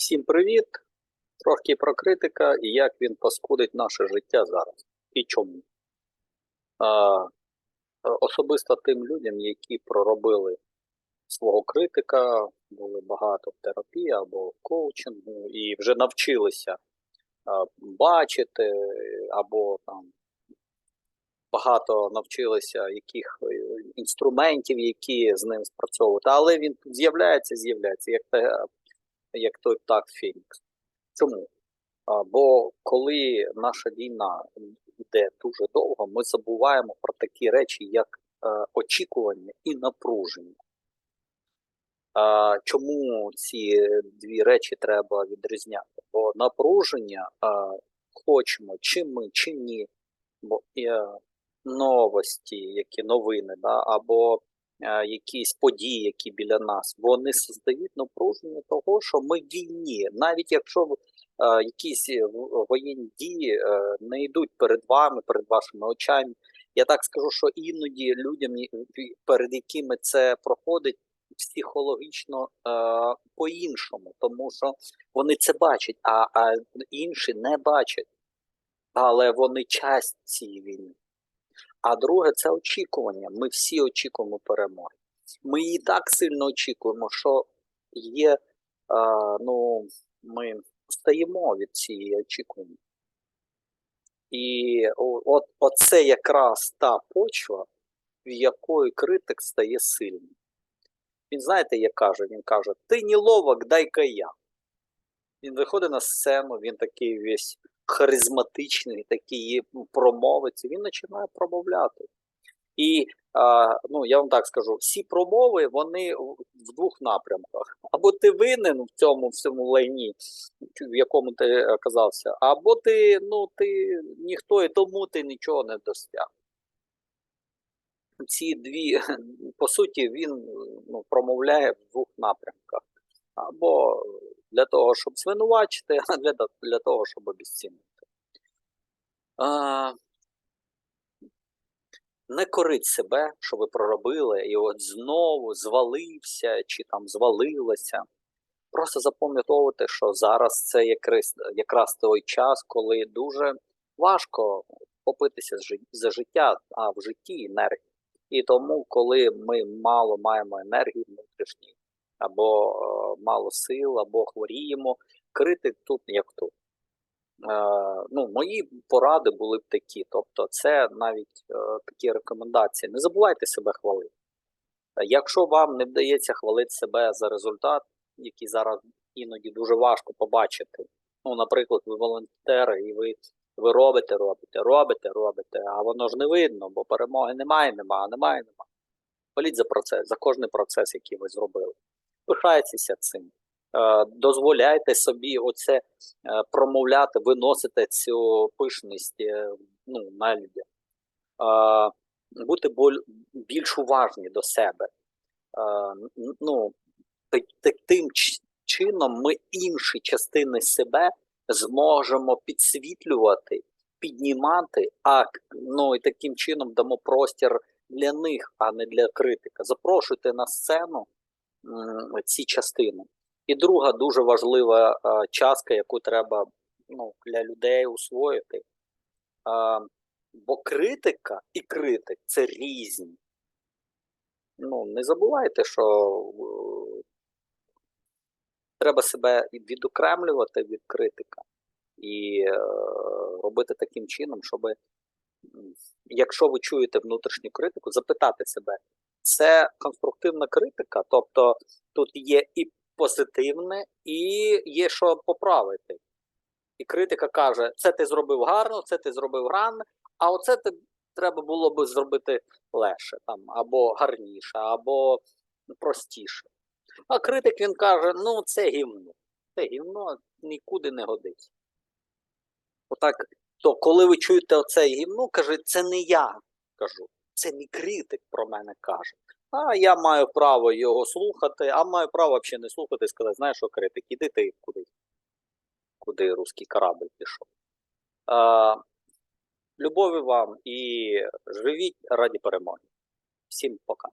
Всім привіт! Трохи про критика і як він паскудить наше життя зараз. І чому. А, особисто тим людям, які проробили свого критика, були багато в терапії або в коучингу, і вже навчилися а, бачити, або там багато навчилися яких е, інструментів, які з ним спрацьовувати. Але він з'являється, з'являється, як як той птах Фінікс. Чому? Бо коли наша війна йде дуже довго, ми забуваємо про такі речі, як е, очікування і напруження. Чому ці дві речі треба відрізняти? Бо напруження хочемо, чи ми, чи ні, бо е, новості, які новини, да, або якісь події, які біля нас, вони создають напруження того, що ми в війні, навіть якщо е, якісь е, воєнні дії е, не йдуть перед вами, перед вашими очами. Я так скажу, що іноді людям, перед якими це проходить психологічно е, по-іншому, тому що вони це бачать, а, а інші не бачать. Але вони часть цієї війни. А друге це очікування. Ми всі очікуємо перемоги. Ми її так сильно очікуємо, що є, е, ну, ми стаємо від цієї очікування. І от, оце якраз та почва, в якої критик стає сильним. Він знаєте, як каже? Він каже: Ти не ловок, дай-ка я. Він виходить на сцену, він такий весь харизматичний, такий промовець, він починає промовляти. І а, ну, я вам так скажу: всі промови вони в двох напрямках. Або ти винен в цьому всьому лайні, в якому ти оказався, або ти, ну, ти ніхто і тому ти нічого не досяг. Ці дві, по суті, він ну, промовляє в двох напрямках. Або для того, щоб звинувачити, а для, для того, щоб обіцінити. А, не корить себе, що ви проробили, і от знову звалився чи там звалилася. Просто запам'ятовувати, що зараз це якраз, якраз той час, коли дуже важко попитися за життя, а в житті енергії. І тому, коли ми мало маємо енергії внутрішньої, або е, мало сил, або хворіємо, критик тут як тут. Е, ну, мої поради були б такі. Тобто, це навіть е, такі рекомендації. Не забувайте себе хвалити. Якщо вам не вдається хвалити себе за результат, який зараз іноді дуже важко побачити. Ну, наприклад, ви волонтери, і ви, ви робите, робите, робите, робите, а воно ж не видно, бо перемоги немає, немає, немає, немає. Хваліть за процес, за кожний процес, який ви зробили. Пишайтеся цим. Е, дозволяйте собі оце е, промовляти, виносити цю пишність е, ну, на людях. Е, бути більш уважні до себе. Ну, тим чином ми інші частини себе зможемо підсвітлювати, піднімати, а ну, і таким чином дамо простір для них, а не для критика. Запрошуйте на сцену ці частини. І друга дуже важлива частка, яку треба ну, для людей усвоїти. Бо критика і критик це різні. Ну, не забувайте, що е, треба себе відокремлювати від критика і е, робити таким чином, щоб, якщо ви чуєте внутрішню критику, запитати себе, це конструктивна критика, тобто тут є і позитивне, і є що поправити. І критика каже: це ти зробив гарно, це ти зробив гарно, а оце ти треба було би зробити легше, там, або гарніше, або простіше. А критик він каже: ну це гівно. Це гівно нікуди не годиться. Отак, то коли ви чуєте оце гівно, каже, це не я кажу, це мій критик про мене каже. А я маю право його слухати, а маю право взагалі не слухати і сказати, знаєш, що критик, іди ти куди, куди русський корабль пішов. А, любові вам і живіть раді перемоги. Всім пока.